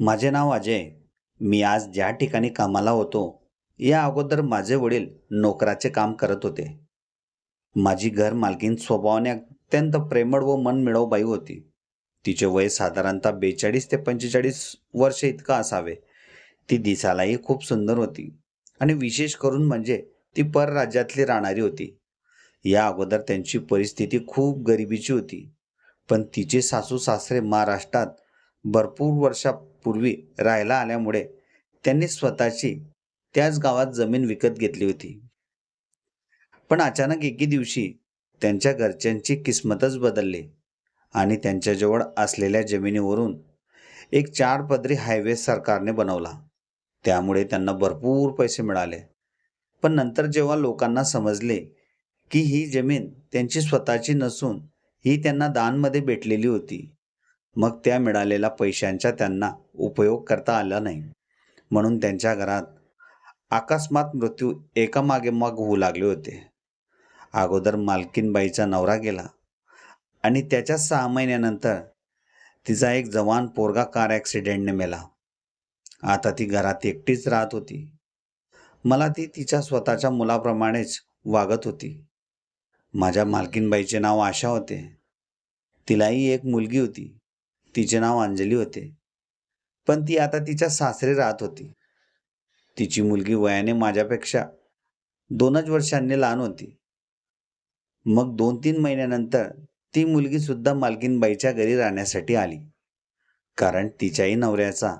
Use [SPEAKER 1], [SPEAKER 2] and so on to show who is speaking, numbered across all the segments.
[SPEAKER 1] माझे नाव अजय. मी आज ज्या ठिकाणी कामाला होतो या अगोदर माझे वडील नोकराचे काम करत होते. माझी घर मालकीन स्वभावाने अत्यंत प्रेमळ व मनमिळव बाई होती. तिचे वय साधारणतः बेचाळीस ते पंचेचाळीस वर्ष इतकं असावे. ती दिसायलाही खूप सुंदर होती आणि विशेष करून म्हणजे ती परराज्यातली राहणारी होती. या अगोदर त्यांची परिस्थिती खूप गरिबीची होती. पण तिचे सासू सासरे महाराष्ट्रात भरपूर वर्षा पूर्वी राहायला आल्यामुळे त्यांनी स्वतःची त्याच गावात जमीन विकत घेतली होती. पण अचानक एके दिवशी त्यांच्या घरच्यांची किस्मतच बदलली आणि त्यांच्याजवळ असलेल्या जमिनीवरून एक चार पदरी हायवे सरकारने बनवला. त्यामुळे त्यांना भरपूर पैसे मिळाले. पण नंतर जेव्हा लोकांना समजले की ही जमीन त्यांची स्वतःची नसून ही त्यांना दानमध्ये भेटलेली होती मग त्या मिळालेल्या पैशांचा त्यांना उपयोग करता आला नाही. म्हणून त्यांच्या घरात अकस्मात मृत्यू एकामागे मग होऊ लागले होते. अगोदर मालकीनबाईचा नवरा गेला आणि त्याच्या सहा महिन्यानंतर तिचा एक जवान पोरगा कार ॲक्सिडेंटने मेला. आता ती घरात एकटीच राहत होती. मला ती तिच्या स्वतःच्या मुलाप्रमाणेच वागत होती. माझ्या मालकीनबाईचे नाव आशा होते. तिलाही एक मुलगी होती. तिचे नाव अंजली होते. पण ती आता तिच्या सासरे राहत होती. तिची मुलगी वयाने माझ्यापेक्षा दोनच वर्षांनी लहान होती. मग दोन तीन महिन्यानंतर ती मुलगी सुद्धा मालकीनबाईच्या घरी राहण्यासाठी आली. कारण तिच्याही नवऱ्याचा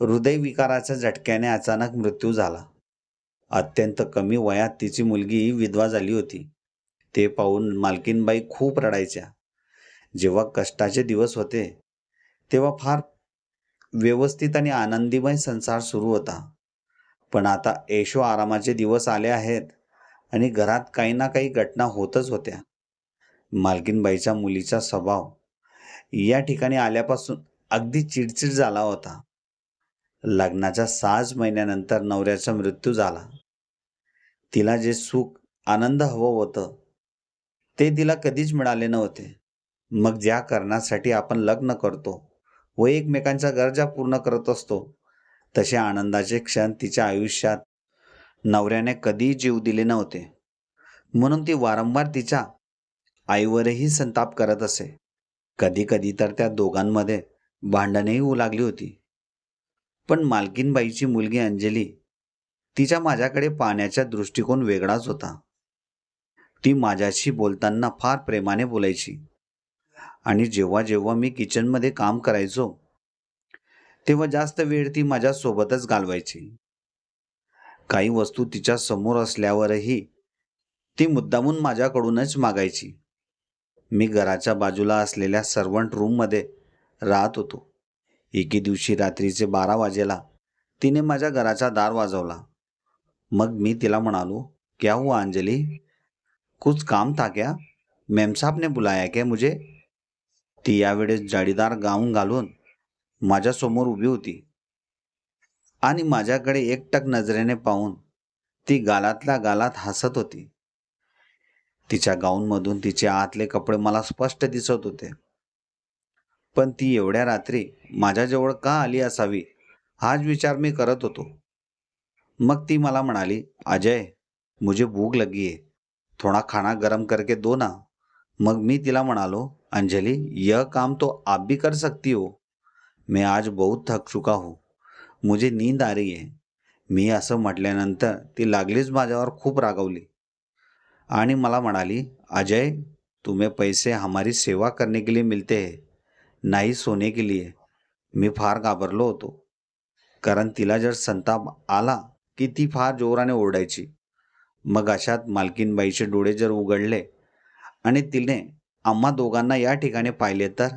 [SPEAKER 1] हृदयविकाराच्या झटक्याने अचानक मृत्यू झाला. अत्यंत कमी वयात तिची मुलगी विधवा झाली होती. ते पाहून मालकीनबाई खूप रडायच्या. जेव्हा कष्टाचे दिवस होते तेव्हा फार व्यवस्थित आणि आनंदीमय संसार सुरू होता. पण आता ऐशो आरामाचे दिवस आले आहेत आणि घरात काही ना काही घटना होतच होत्या. मालकीनबाईच्या मुलीचा स्वभाव या ठिकाणी आल्यापासून अगदी चिडचिड झाला होता. लग्नाच्या सहाच महिन्यानंतर नवऱ्याचा मृत्यू झाला. तिला जे सुख आनंद हवं होतं ते तिला कधीच मिळाले नव्हते. मग ज्या कारणासाठी आपण लग्न करतो व एकमेकांच्या गरजा पूर्ण करत असतो. तसे आनंदाचे क्षण तिच्या आयुष्यात नवऱ्याने कधीही जीव दिले नव्हते. म्हणून ती वारंवार तिच्या आईवरही संताप करत असे. कधी कधी तर त्या दोघांमध्ये भांडणही होऊ लागली होती. पण मालकीनबाईची मुलगी अंजली तिच्या माझ्याकडे पाहण्याचा दृष्टिकोन वेगळाच होता. ती माझ्याशी बोलताना फार प्रेमाने बोलायची. आणि जेव्हा जेव्हा मी किचनमध्ये काम करायचो तेव्हा जास्त वेळ ती माझ्यासोबतच घालवायची. काही वस्तू तिच्या समोर असल्यावरही ती मुद्दामून माझ्याकडूनच मागायची. मी घराच्या बाजूला असलेल्या सर्वंट रूममध्ये राहत होतो. एके दिवशी रात्रीचे बारा वाजेला तिने माझ्या घराचा दार वाजवला. मग मी तिला म्हणालो क्या हुआ अंजली? कुछ काम था क्या? मेम साहब ने बुलाया क्या मुझे? ती यावेळेस जाडीदार गाऊन घालून माझ्यासमोर उभी होती. आणि माझ्याकडे एकटक नजरेने पाहून ती गालातल्या गालात हसत होती. तिच्या गाऊनमधून तिचे आतले कपडे मला स्पष्ट दिसत होते. पण ती एवढ्या रात्री माझ्याजवळ का आली असावी हाच विचार मी करत होतो. मग ती मला म्हणाली अजय मुझे भूक लगी आहे थोड़ा खाना गरम करके दो ना. मग मी तिला म्हणालो अंजलि यह काम तो आप भी कर सकती हो। मैं आज बहुत थक चुका हूँ। मुझे नींद आ रही है। मी असं म्हटल्यानंतर ती लागलीच माझ्यावर खूप रागवली. आणि मला म्हणाली अजय तुम्हें पैसे हमारी सेवा करने के लिए मिलते हैं नाही सोने के लिए. मी फार घाबरलो होतो. कारण तिला जर संताप आला की ती फार जोराने ओरडायची. मग अशात मालकीनबाईचे डोळे जर उघडले आणि तिने आम्हा दोघांना या ठिकाणी पाहिले तर?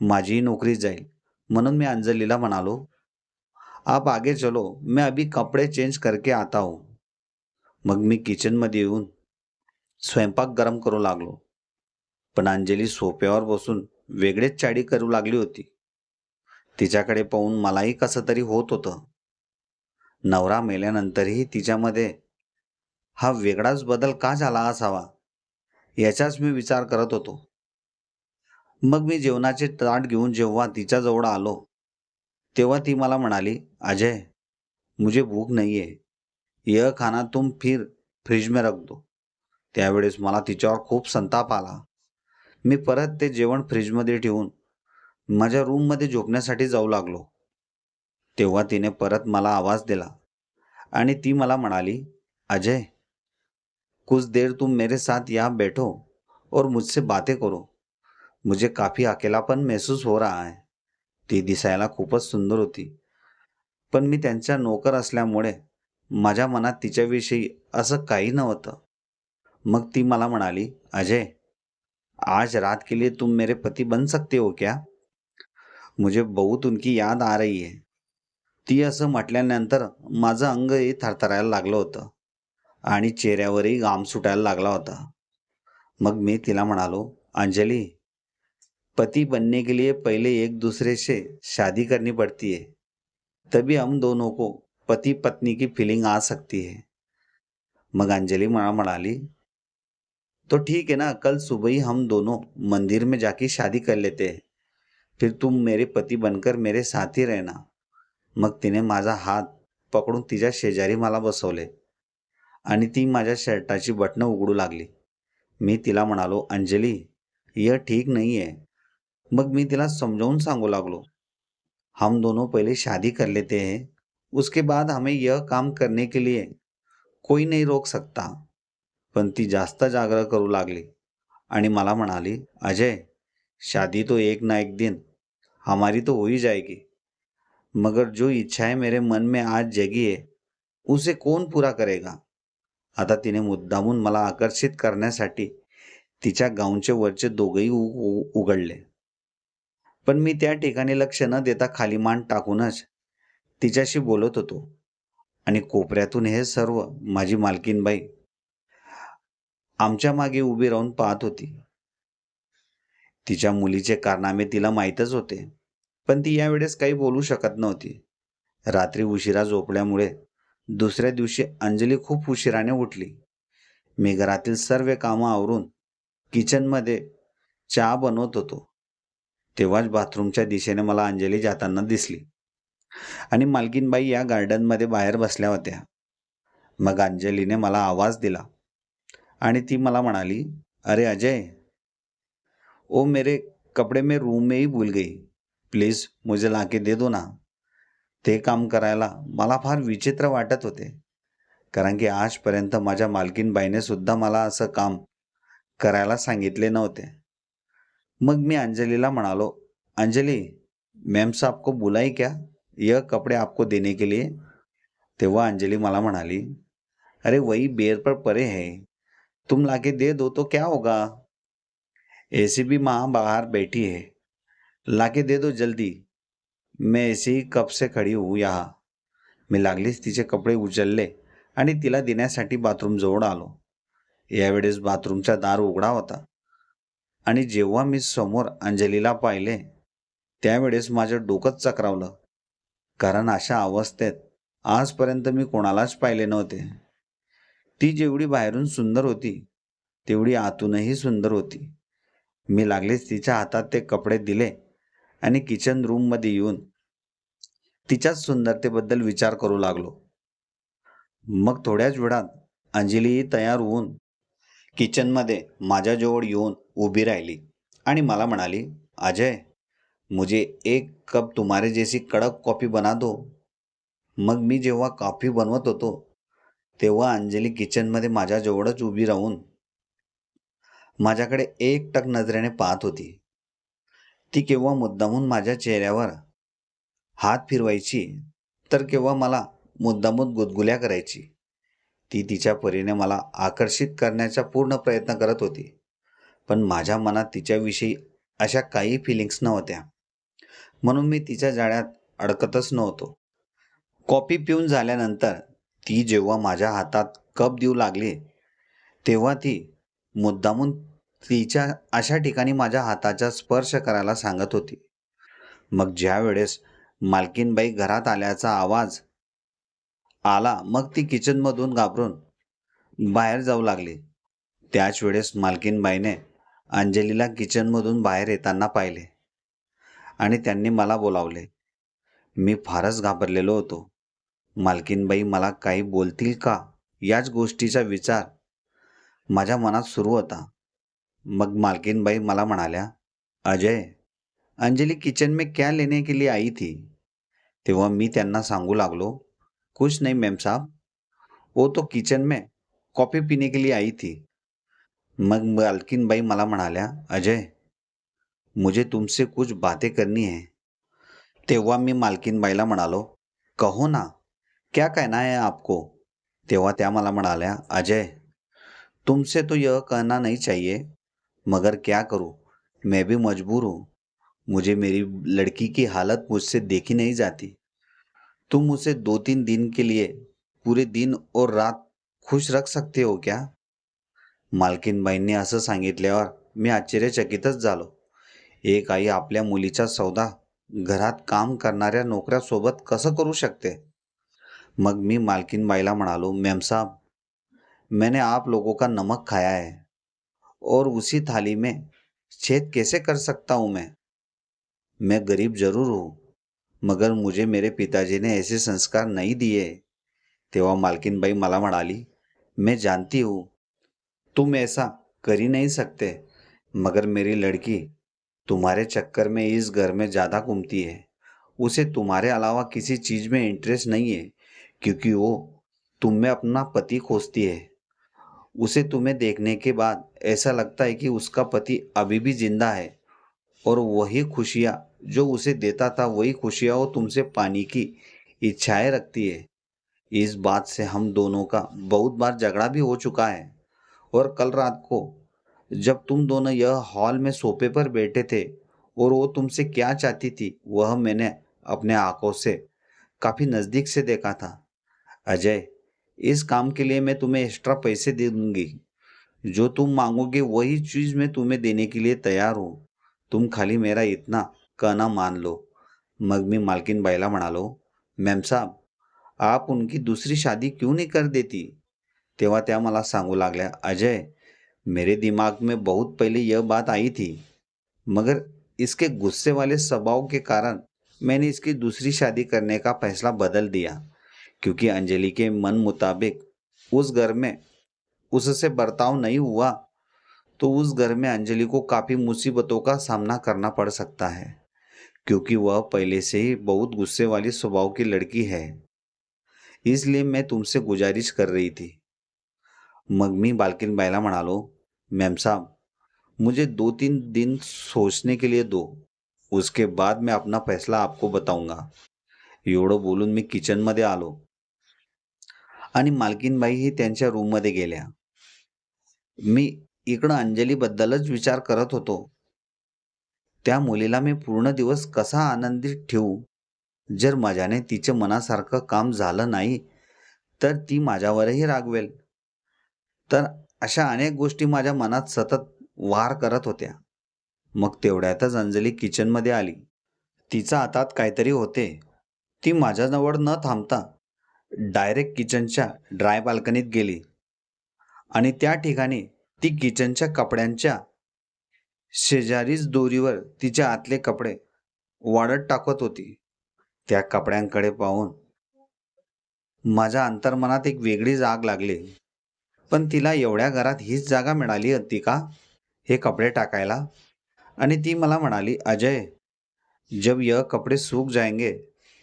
[SPEAKER 1] माझी नोकरी जाईल. म्हणून मी अंजलीला म्हणालो आप आगे चलो मैं अभी कपडे चेंज करके आता हूँ. मग मी किचनमध्ये येऊन स्वयंपाक गरम करू लागलो. पण अंजली सोप्यावर बसून वेगळेच चाडी करू लागली होती. तिच्याकडे पाहून मलाही कसं तरी होत होतं. नवरा मेल्यानंतरही तिच्यामध्ये हा वेगळाच बदल का झाला असावा? याचाच मी विचार करत होतो. मग मी जेवणाचे ताट घेऊन जेव्हा तिच्याजवळ आलो तेव्हा ती मला म्हणाली अजय मुझे भूक नाही आहे यह खाना तुम फिर फ्रीज में रख दो. त्यावेळेस मला तिच्यावर खूप संताप आला. मी परत ते जेवण फ्रीजमध्ये ठेवून माझ्या रूममध्ये झोपण्यासाठी जाऊ लागलो. तेव्हा तिने परत मला आवाज दिला आणि ती मला म्हणाली अजय कुछ देर तुम मेरे साथ यहाँ बैठो और मुझसे बातें करो। मुझे काफी अकेलापन महसूस हो रहा है। ती दिसायला खूपच सुंदर होती। पण मी त्यांच्या नोकर असल्यामुळे माझ्या मनात तिच्याविषयी असं काही नव्हतं. मग ती मला म्हणाली अजय आज रात के लिए तुम मेरे पति बन सकते हो क्या? मुझे बहुत उनकी याद आ रही है। ती असं म्हटल्यानंतर माझं अंगही थरथरायला लागलं होतं. आणि चेहऱ्यावरही घाम सुटायला लागला होता. मग मी तिला म्हणालो अंजली पति बनने के लिए पहले एक दूसरे से शादी करनी पड़ती है. तभी हम दोनों को पति पत्नी की फीलिंग आ सकती है. मग अंजलि मला म्हणाली तो ठीक है ना कल सुबह ही हम दोनों मंदिर में जाके शादी कर लेते हैं. फिर तुम मेरे पति बनकर मेरे साथ ही रहना. मग तिने माझा हात पकडून तिच्या शेजारी मला बसवले. आणि ती माझ्या शर्टाची बटणं उघडू लागली. मी तिला म्हणालो अंजली यह ठीक नहीं आहे मग मी तिला समजावून सांगू लागलो हम दोनों पहले शादी कर लेते हैं उसके बाद हमें यह काम करने के लिए कोई नहीं रोक सकता. पण ती जास्त जाग्रह करू लागली आणि मला म्हणाली अजय शादी तो एक ना एक दिन हमारी तो हो ही जाएगी. मगर जो इच्छाएं मेरे मन में आज जगी है उसे कौन पूरा करेगा? आता तिने मुद्दामून मला आकर्षित करण्यासाठी तिच्या गाऊनचे वरचे दोघही उ- उ- उघडले. पण मी त्या ठिकाणी लक्ष न देता खाली मान टाकूनच तिच्याशी बोलत होतो. आणि कोपऱ्यातून हे सर्व माझी मालकीनबाई आमच्या मागे उभी राहून पाहत होती. तिच्या मुलीचे कारनामे तिला माहीतच होते. पण ती यावेळेस काही बोलू शकत नव्हती. रात्री उशिरा झोपल्यामुळे दुसऱ्या दिवशी अंजली खूप उशिराने उठली. मी घरातील सर्व कामं आवरून किचनमध्ये चहा बनवत होतो. तेव्हाच बाथरूमच्या दिशेने मला अंजली जाताना दिसली. आणि मालकीनबाई या गार्डनमध्ये बाहेर बसल्या होत्या. मग अंजलीने मला आवाज दिला. आणि ती मला म्हणाली अरे अजय ओ मेरे कपडे में रूम में ही भूल गई. प्लीज मुझे लाके दे दो ना. ते काम करायला मला फार विचित्र वाटत होते. कारण की आजपर्यंत माझ्या मालकीनबाईने सुद्धा मला असं काम करायला सांगितले नव्हते. मग मी अंजलीला म्हणालो अंजली मैम साहब को बुलाई क्या? यह कपड़े आपको देने के लिए? तेव्हा अंजली मला म्हणाली अरे वही बेर पर परे है. तुम लाके दे दो तो क्या होगा? ऐसी भी माँ बाहर बैठी है. लाके दे दो जल्दी. मैं ऐसे ही कब से खडी हूँ यहाँ। मी लागलीच तिचे कपडे उचलले आणि तिला देण्यासाठी बाथरूमजवळ आलो. यावेळेस बाथरूमचा दार उघडा होता आणि जेव्हा मी समोर अंजलीला पाहिले त्यावेळेस माझं डोकंच चक्रावलं. कारण अशा अवस्थेत आजपर्यंत मी कोणालाच पाहिले नव्हते. ती जेवढी बाहेरून सुंदर होती तेवढी आतूनही सुंदर होती. मी लागलीच तिच्या हातात ते कपडे दिले आणि किचन रूममध्ये येऊन तिच्याच सुंदरतेबद्दल विचार करू लागलो. मग थोड्याच वेळात अंजलीही तयार होऊन किचनमध्ये माझ्याजवळ येऊन उभी राहिली आणि मला म्हणाली अजय मुझे एक कप तुम्हारे जैसी कडक कॉफी बना दो. मग मी जेव्हा कॉफी बनवत होतो तेव्हा अंजली किचनमध्ये माझ्याजवळच उभी राहून माझ्याकडे एकटक नजरेने पाहत होती. ती केव्हा मुद्दामून माझ्या चेहऱ्यावर हात फिरवायची तर केव्हा मला मुद्दामून गुदगुल्या करायची. ती तिच्या परीने मला आकर्षित करण्याचा पूर्ण प्रयत्न करत होती. पण माझ्या मनात तिच्याविषयी अशा काही फिलिंग्स नव्हत्या. म्हणून मी तिच्या जाळ्यात अडकतच नव्हतो. कॉफी पिऊन झाल्यानंतर ती जेव्हा माझ्या हातात कप देऊ लागली तेव्हा ती मुद्दामून तिच्या अशा ठिकाणी माझ्या हाताचा स्पर्श करायला सांगत होती. मग ज्या वेळेस मालकीनबाई घरात आल्याचा आवाज आला. मग ती किचनमधून घाबरून बाहेर जाऊ लागली. त्याच वेळेस मालकीनबाईने अंजलीला किचनमधून बाहेर येताना पाहिले आणि त्यांनी मला बोलावले. मी फारच घाबरलेलो होतो. मालकीनबाई मला काही बोलतील का? याच गोष्टीचा विचार माझ्या मनात सुरू होता. मग मालकीनबाई मला म्हणाल्या अजय अंजली किचन में क्या लेने के लिए आई थी? तेव्हा मी त्यांना सांगू लागलो, कुछ नहीं मैम साहब. वो तो किचन में कॉफ़ी पीने के लिए आई थी. मग मालकीनबाई मला म्हणाल्या, अजय, मुझे तुमसे कुछ बातें करनी है. तेव्हा मी मालकीनबाईला म्हणालो, कहो ना, क्या कहना है आपको? तेव्हा त्या मला म्हणाल्या, अजय, तुमसे तो यह कहना नहीं चाहिए, मगर क्या करूँ? मैं भी मजबूर हूँ. मुझे मेरी लड़की की हालत मुझसे देखी नहीं जाती। तुम उसे दो तीन दिन के लिए पूरे दिन और रात खुश रख सकते हो क्या? मालकीनबाईंनी असं सांगितल्यावर मी आश्चर्यचकितच झालो। एक आई आपल्या मुलीचा सौदा घरात काम करणाऱ्या नोकऱ्यासोबत कसं करू शकते? मग मी मालकीनबाईला म्हणालो, मैम साहब मैंने आप लोगों का नमक खाया है और उसी थाली में छेद कैसे कर सकता हूँ मैं? मैं गरीब ज़रूर हूँ, मगर मुझे मेरे पिताजी ने ऐसे संस्कार नहीं दिए। तेव्हा मालकीनबाई मला म्हणाली, मैं जानती हूँ, तुम ऐसा कर ही नहीं सकते, मगर मेरी लड़की तुम्हारे चक्कर में इस घर में ज़्यादा घूमती है। उसे तुम्हारे अलावा किसी चीज़ में इंटरेस्ट नहीं है, क्योंकि वो तुम में अपना पति खोजती है। उसे तुम्हें देखने के बाद ऐसा लगता है कि उसका पति अभी भी ज़िंदा है, और वही खुशियाँ जो उसे देता था वही खुशियाँ वो तुमसे पाने की इच्छाएँ रखती है। इस बात से हम दोनों का बहुत बार झगड़ा भी हो चुका है। और कल रात को जब तुम दोनों यह हॉल में सोफे पर बैठे थे और वो तुमसे क्या चाहती थी, वह मैंने अपने आँखों से काफ़ी नज़दीक से देखा था। अजय, इस काम के लिए मैं तुम्हें एक्स्ट्रा पैसे दे दूँगी। जो तुम मांगोगे वही चीज़ मैं तुम्हें देने के लिए तैयार हूँ। तुम खाली मेरा इतना कहना मान लो। मग मी मालकीन बाईला म्हणालो, मॅम साहब, आप उनकी दूसरी शादी क्यों नहीं कर देती? तेव्हा त्या मला सांगू लागल्या, अजय, मेरे दिमाग में बहुत पहले यह बात आई थी, मगर इसके गुस्से वाले स्वभाव के कारण मैंने इसकी दूसरी शादी करने का फैसला बदल दिया, क्योंकि अंजलि के मन मुताबिक उस घर में उससे बर्ताव नहीं हुआ तो उस घर में अंजलि को काफ़ी मुसीबतों का सामना करना पड़ सकता है। क्योंकि वह पहले से ही बहुत गुस्से वाली स्वभाव की लड़की है। इसलिए मैं तुमसे गुजारिश कर रही थी। मग मी बालकिन बायला म्हणालो मैम साहब, मुझे दो तीन दिन सोचने के लिए दो। उसके बाद मैं अपना फैसला आपको बताऊँगा। एवढं बोलून मी किचनमध्ये आलो आणि मालकीनबाईही त्यांच्या रूममध्ये गेल्या। मी इकडं अंजलीबद्दलच विचार करत होतो। त्या मुलीला मी पूर्ण दिवस कसा आनंदित ठेवू? जर माझ्याने तिच्या मनासारखं काम झालं नाही तर ती माझ्यावरही रागवेल. तर अशा अनेक गोष्टी माझ्या मनात सतत वार करत होत्या. मग तेवढ्यातच अंजली किचनमध्ये आली. तिचा हातात काहीतरी होते. ती माझ्याजवळ न थांबता डायरेक्ट किचनच्या ड्राय बाल्कनीत गेली. आणि त्या ठिकाणी ती किचनच्या कपड्यांच्या शेजारीच दोरीवर तिचे आतले कपडे वाढत टाकत होती. त्या कपड्यांकडे पाहून माझ्या अंतर्मनात एक वेगळीच आग लागली. पण तिला एवढ्या घरात हीच जागा मिळाली होती का? हे कपडे टाकायला? आणि ती मला म्हणाली अजय जब यह कपड़े सूख जाएंगे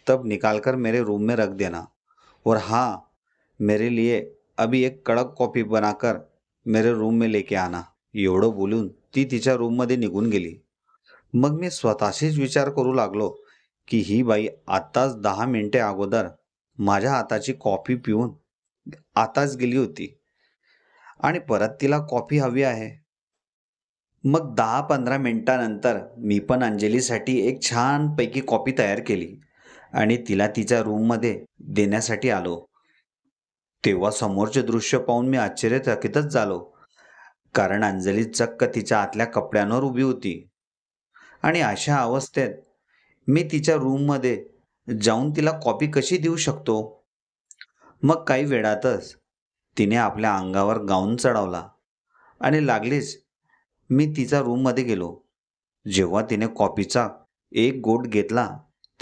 [SPEAKER 1] तब निकाल कर मेरे रूम में रख देना. और हाँ मेरे लिए अभी एक कडक कॉपी बनाकर मेरे रूम में लेके आना. एवढं बोलून ती तिच्या रूममध्ये निघून गेली. मग मी स्वतःशीच विचार करू लागलो की ही बाई आत्ताच दहा मिनिटे अगोदर माझ्या हाताची कॉफी पिऊन आताच गेली होती. आणि परत तिला कॉफी हवी आहे. मग दहा पंधरा मिनिटानंतर मी पण अंजलीसाठी एक छानपैकी कॉफी तयार केली आणि तिला तिच्या रूममध्ये देण्यासाठी आलो. तेव्हा समोरचे दृश्य पाहून मी आश्चर्यचकितच झालो. कारण अंजली चक्क तिच्या आतल्या कपड्यांवर उभी होती. आणि अशा अवस्थेत मी तिच्या रूममध्ये जाऊन तिला कॉपी कशी देऊ शकतो? मग काही वेळातच तिने आपल्या अंगावर गाऊन चढवला आणि लागलीच मी तिचा रूममध्ये गेलो. जेव्हा तिने कॉपीचा एक गोट घेतला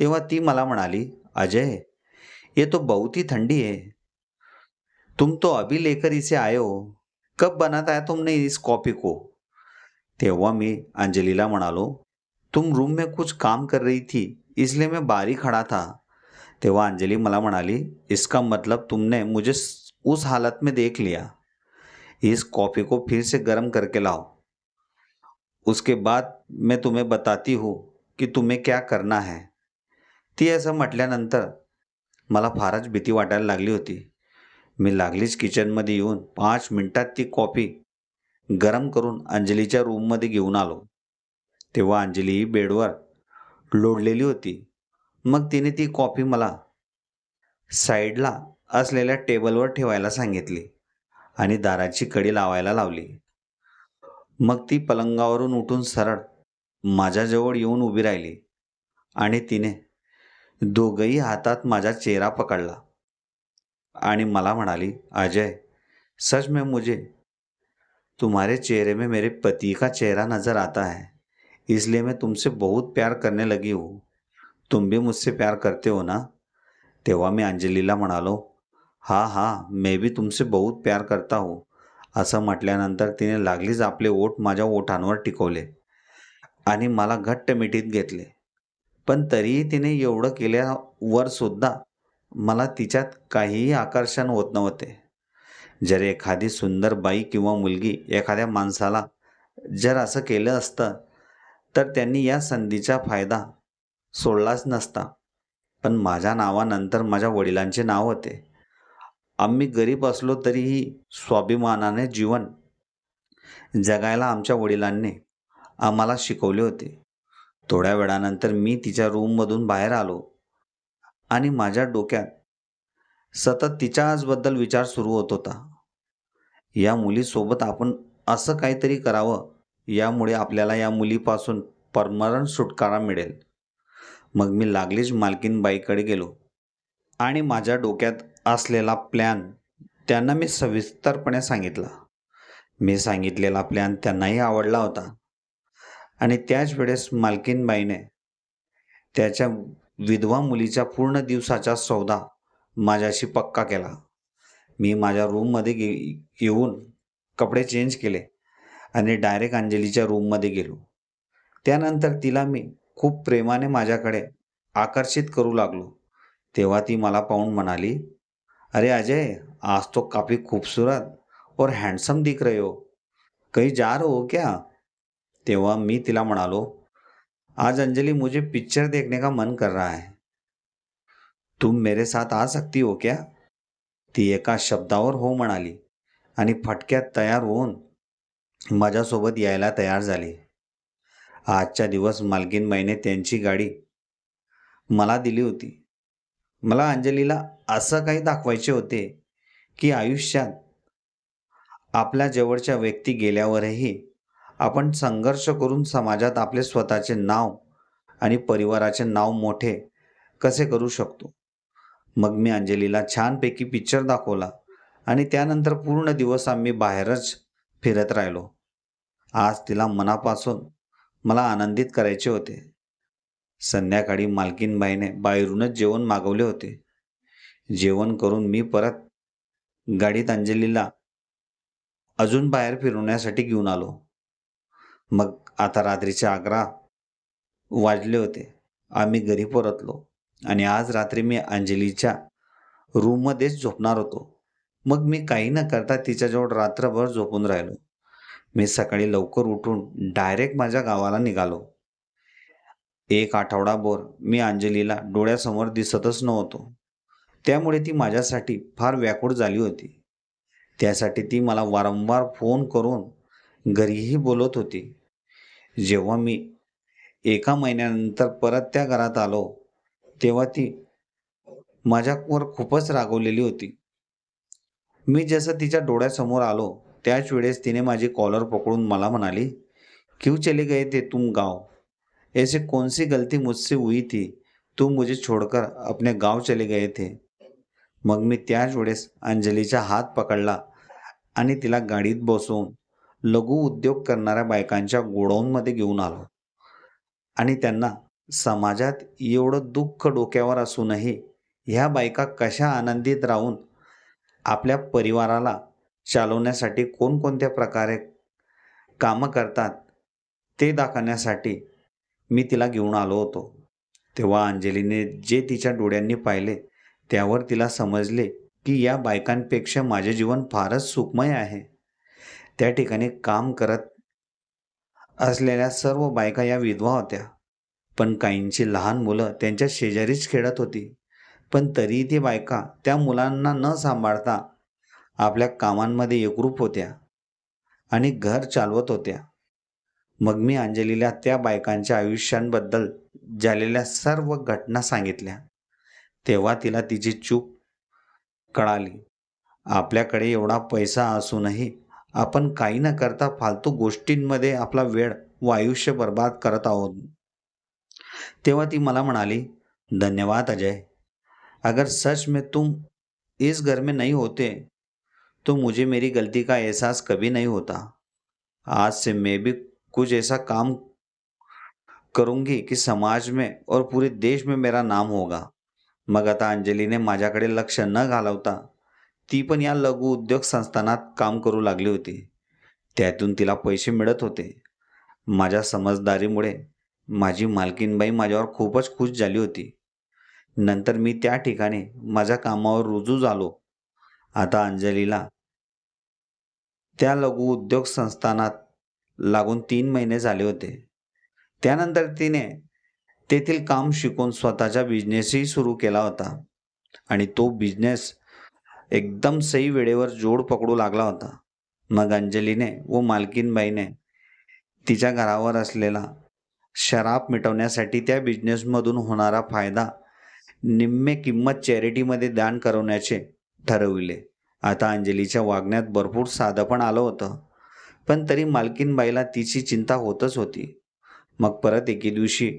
[SPEAKER 1] तेव्हा ती मला म्हणाली अजय ये तो बहुत ही ठंडी है. तुम तो अभी लेकर इसे आए हो. कब बनाता है तुमने इस कॉपी को? तेव्हा मी अंजलीला म्हणालो, तुम रूम में कुछ काम कर रही थी, इसलिए मैं बारी खड़ा था. तेव्हा अंजलि मला म्हणाली, इसका मतलब तुमने मुझे उस हालत में देख लिया. इस कॉफ़ी को फिर से गर्म करके लाओ. उसके बाद मैं तुम्हें बताती हूँ की तुम्हें क्या करना है. ती असं म्हटल्यानंतर मला फारच भीती वाटायला लागली होती. मी लागलीच किचनमध्ये येऊन पाच मिनिटात ती कॉफी गरम करून अंजलीच्या रूममध्ये घेऊन आलो. तेव्हा अंजली ही बेडवर लोडलेली होती. मग तिने ती कॉफी मला साईडला असलेल्या टेबलवर ठेवायला सांगितली आणि दाराची कडी लावायला लावली. मग ती पलंगावरून उठून सरळ माझ्याजवळ येऊन उभी राहिली आणि तिने दोघही हातात माझा चेहरा पकडला. आणि मला म्हणाली अजय सच में मुझे तुम्हारे चेहरे में मेरे पति का चेहरा नज़र आता है। इसलिए मैं तुमसे बहुत प्यार करने लगी हूँ। तुम भी मुझसे प्यार करते हो ना? तेव्हा मी अंजलीला म्हणालो हा हा मैं बी तुमसे बहुत प्यार करता हूँ असं म्हटल्यानंतर तिने लागलीच आपले ओठ माझ्या ओठांवर टिकवले आणि मला घट्ट मिठीत घेतले. पण तरीही तिने एवढं केल्यावर सुद्धा मला तिच्यात काहीही आकर्षण होत नव्हते. जर एखादी सुंदर बाई किंवा मुलगी एखाद्या माणसाला जर असं केलं असतं तर त्यांनी या संधीचा फायदा सोडलाच नसता. पण माझ्या नावानंतर माझ्या वडिलांचे नाव होते. आम्ही गरीब असलो तरीही स्वाभिमानाने जीवन जगायला आमच्या वडिलांनी आम्हाला शिकवले होते. थोड्या वेळानंतर मी तिच्या रूममधून बाहेर आलो. आणि माझ्या डोक्यात सतत तिच्याचबद्दल विचार सुरू होत होता. या मुलीसोबत आपण असं काहीतरी करावं यामुळे आपल्याला या मुलीपासून परमनंट सुटकारा मिळेल. मग मी लागलीच मालकीनबाईकडे गेलो आणि माझ्या डोक्यात असलेला प्लॅन त्यांना मी सविस्तरपणे सांगितला. मी सांगितलेला प्लॅन त्यांनाही आवडला होता. आणि त्याच वेळेस मालकीनबाईने त्याच्या विधवा मुलीच्या पूर्ण दिवसाचा सौदा माझ्याशी पक्का केला. मी माझ्या रूममध्ये गे येऊन कपडे चेंज केले आणि डायरेक्ट अंजलीच्या रूममध्ये गेलो. त्यानंतर तिला मी खूप प्रेमाने माझ्याकडे आकर्षित करू लागलो. तेव्हा ती मला पाहून म्हणाली अरे अजय आज तो काफ़ी खूबसूरत और हैंडसम दिख रहे हो. कहीं जा रहे हो क्या? तेव्हा मी तिला म्हणालो आज अंजलि मुझे पिक्चर देखने का मन कर रहा है। तुम मेरे साथ आ सकती हो क्या? ती एका शब्दावर हो म्हणाली आणि फटक्यात तयार होऊन माझ्यासोबत यायला तयार झाली. आजच्या दिवस मालकीनबाईने त्यांची गाडी मला दिली होती. मला अंजलीला असं काही दाखवायचे होते की आयुष्यात आपल्या जवळच्या व्यक्ती गेल्यावरही आपण संघर्ष करून समाजात आपले स्वतःचे नाव आणि परिवाराचे नाव मोठे कसे करू शकतो? मग मी अंजलीला छानपैकी पिक्चर दाखवला आणि त्यानंतर पूर्ण दिवस आम्ही बाहेरच फिरत राहिलो. आज तिला मनापासून मला आनंदित करायचे होते. संध्याकाळी मालकीनबाईने बाहेरूनच जेवण मागवले होते. जेवण करून मी परत गाडीत अंजलीला अजून बाहेर फिरवण्यासाठी घेऊन आलो. मग आता रात्रीचे अकरा वाजले होते. आम्ही घरी परतलो आणि आज रात्री मी अंजलीच्या रूममध्येच झोपणार होतो. मग मी काही न करता तिच्याजवळ रात्रभर झोपून राहिलो. मी सकाळी लवकर उठून डायरेक्ट माझ्या गावाला निघालो. एक आठवडाभर मी अंजलीला डोळ्यासमोर दिसतच नव्हतो. त्यामुळे ती माझ्यासाठी फार व्याकुळ झाली होती. त्यासाठी ती मला वारंवार फोन करून घरीही बोलत होती. जेव्हा मी एका महिन्यानंतर परत त्या घरात आलो तेव्हा ती माझ्यावर खूपच रागवलेली होती. मी जसं तिच्या डोळ्यासमोर आलो त्याच वेळेस तिने माझी कॉलर पकडून मला म्हणाली क्यों चले गए थे तुम गाव? ऐसे कौन सी गलती मुझसे हुई थी? तुम मुझे छोड़कर अपने गाव चले गए थे. मग मी त्याच वेळेस अंजलीचा हात पकडला आणि तिला गाडीत बसवून लघु उद्योग करणाऱ्या बायकांच्या गोडाऊनमध्ये घेऊन आलो. आणि त्यांना समाजात एवढं दुःख डोक्यावर असूनही ह्या बायका कशा आनंदित राहून आपल्या परिवाराला चालवण्यासाठी कोणकोणत्या प्रकारे कामं करतात ते दाखवण्यासाठी मी तिला घेऊन आलो होतो. तेव्हा अंजलीने जे तिच्या डोळ्यांनी पाहिले त्यावर तिला समजले की या बायकांपेक्षा माझे जीवन फारच सुखमय आहे. त्या ठिकाणी काम करत असलेल्या सर्व बायका या विधवा होत्या. पण काहींची लहान मुलं त्यांच्या शेजारीच खेळत होती. पण तरीही ती बायका त्या मुलांना न सांभाळता आपल्या कामांमध्ये एकरूप होत्या आणि घर चालवत होत्या. मग मी अंजलीला त्या बायकांच्या आयुष्यांबद्दल झालेल्या सर्व घटना सांगितल्या. तेव्हा तिला तिची चूक कळाली. आपल्याकडे एवढा पैसा असूनही आपण काही न करता फालतू गोष्टींमध्ये आपला वेळ व आयुष्य बर्बाद करत आहोत. तेव्हा ती मला म्हणाली, धन्यवाद, अजय. अगर सच में तुम इस घर में नहीं होते तो मुझे मेरी गलती का एहसास कभी नहीं होता। आज से मैं भी कुछ ऐसा काम करूँगी की समाज में और पूरे देश में मेरा नाम होगा। मग आता अंजलीने माझ्याकडे लक्ष न घालवता ती पण या लघु उद्योग संस्थानात काम करू लागली होती. त्यातून तिला पैसे मिळत होते. माझ्या समजदारीमुळे माझी मालकीनबाई माझ्यावर खूपच खुश झाली होती. नंतर मी त्या ठिकाणी माझ्या कामावर रुजू झालो. आता अंजलीला त्या लघु उद्योग संस्थानात लागून तीन महिने झाले होते. त्यानंतर तिने तेथील काम शिकून स्वतःचा बिझनेसही सुरू केला होता. आणि तो बिझनेस एकदम सही वेळेवर जोड पकडू लागला होता. मग अंजलीने व मालकीनबाईने तिच्या घरावर असलेला शराब मिटवण्यासाठी त्या बिझनेसमधून होणारा फायदा निम्मे किंमत चॅरिटीमध्ये दान करवण्याचे ठरविले. आता अंजलीच्या वागण्यात भरपूर साधंपण आलं होतं पण तरी मालकीनबाईला तिची चिंता होतच होती. मग परत एके दिवशी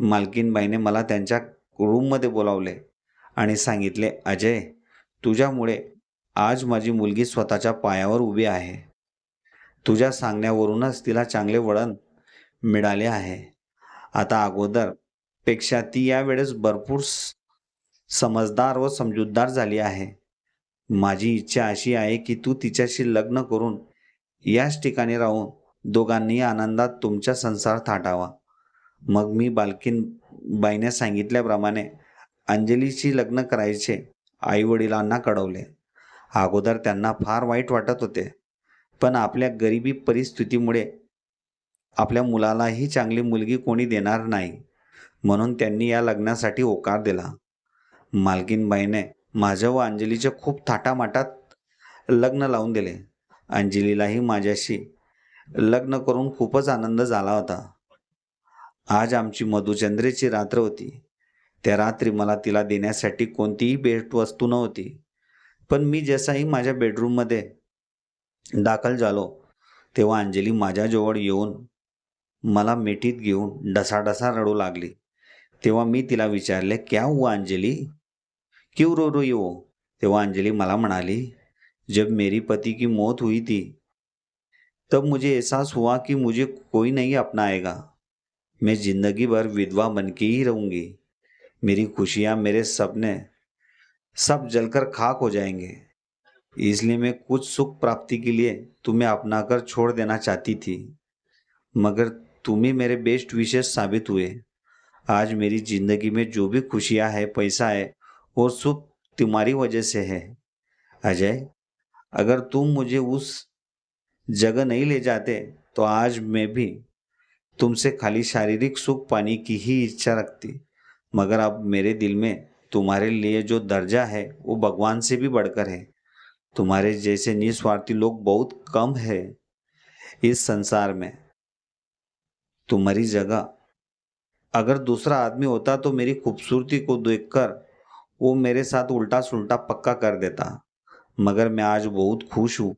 [SPEAKER 1] मालकीनबाईने मला त्यांच्या रूममध्ये बोलावले आणि सांगितले अजय तुझ्यामुळे आज माझी मुलगी स्वतःच्या पायावर उभी आहे. तुझ्या सांगण्यावरूनच तिला चांगले वळण मिळाले आहे. आता अगोदरपेक्षा ती यावेळेस भरपूर स- समजदार व समजूतदार झाली आहे. माझी इच्छा अशी आहे की तू तिच्याशी लग्न करून याच ठिकाणी राहून दोघांनी आनंदात तुमचा संसार थाटावा. मग मी बालकीन बाईने सांगितल्याप्रमाणे अंजलीशी लग्न करायचे आईवडिलांना कळवले. अगोदर त्यांना फार वाईट वाटत होते. पण आपल्या गरिबी परिस्थितीमुळे आपल्या मुलालाही चांगली मुलगी कोणी देणार नाही म्हणून त्यांनी या लग्नासाठी होकार दिला. मालकीनबाईने माझ्या व अंजलीच्या खूप थाटामाटात लग्न लावून दिले. अंजलीलाही माझ्याशी लग्न करून खूपच आनंद झाला होता. आज आमची मधुचंद्रेची रात्र होती. त्या रात्री मला तिला देण्यासाठी कोणतीही भेटवस्तू नव्हती. पण मी जसाही माझ्या बेडरूममध्ये दाखल झालो तेव्हा अंजली माझ्याजवळ येऊन मला मिठीत घेऊन डसाडसा रडू लागली. तेव्हा मी तिला विचारले क्या हुआ अंजली? क्यों रो रही हो? तेव्हा अंजली मला म्हणाली जब मेरी पति की मौत हुई थी तब मुझे एहसास हुआ कि मुझे कोई नहीं अपनाएगा. मैं जिंदगी भर विधवा बन के ही रहूंगी. मेरी खुशियाँ, मेरे सपने सब जलकर खाक हो जाएँगे। इसलिए मैं कुछ सुख प्राप्ति के लिए तुम्हें अपना कर छोड़ देना चाहती थी, मगर तुम ही मेरे बेस्ट विशेष साबित हुए। आज मेरी ज़िंदगी में जो भी खुशियाँ है, पैसा है, वो सुख तुम्हारी वजह से है। अजय, अगर तुम मुझे उस जगह नहीं ले जाते तो आज मैं भी तुमसे खाली शारीरिक सुख पाने की ही इच्छा रखती। मगर अब मेरे दिल में तुम्हारे लिए जो दर्जा है, वो भगवान से भी बढ़कर है। तुम्हारे जैसे निस्वार्थी लोग बहुत कम है इस संसार में। तुम्हारी जगह। अगर दूसरा आदमी होता तो मेरी खूबसूरती को देखकर वो मेरे साथ उल्टा सुल्टा पक्का कर देता। मगर मैं आज बहुत खुश हूँ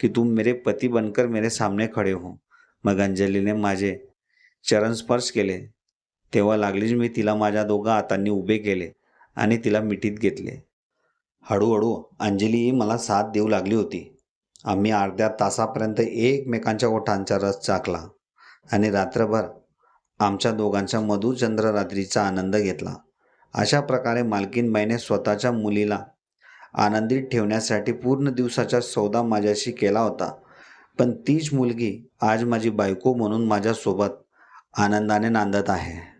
[SPEAKER 1] कि तुम मेरे पति बनकर मेरे सामने खडे हो। मग अंजलीने माझे चरण स्पर्श केले। तेव्हा लागलीच मी तिला माझ्या दोघा हातांनी उभे केले आणि तिला मिठीत घेतले. हळूहळू अंजलीही मला साथ देऊ लागली होती. आम्ही अर्ध्या तासापर्यंत एकमेकांच्या ओठांचा रस चाकला आणि रात्रभर आमच्या दोघांच्या मधुचंद्र रात्रीचा आनंद घेतला. अशा प्रकारे मालकीनबाईने स्वतःच्या मुलीला आनंदित ठेवण्यासाठी पूर्ण दिवसाचा सौदा माझ्याशी केला होता. पण तीच मुलगी आज माझी बायको म्हणून माझ्यासोबत आनंदाने नांदत आहे.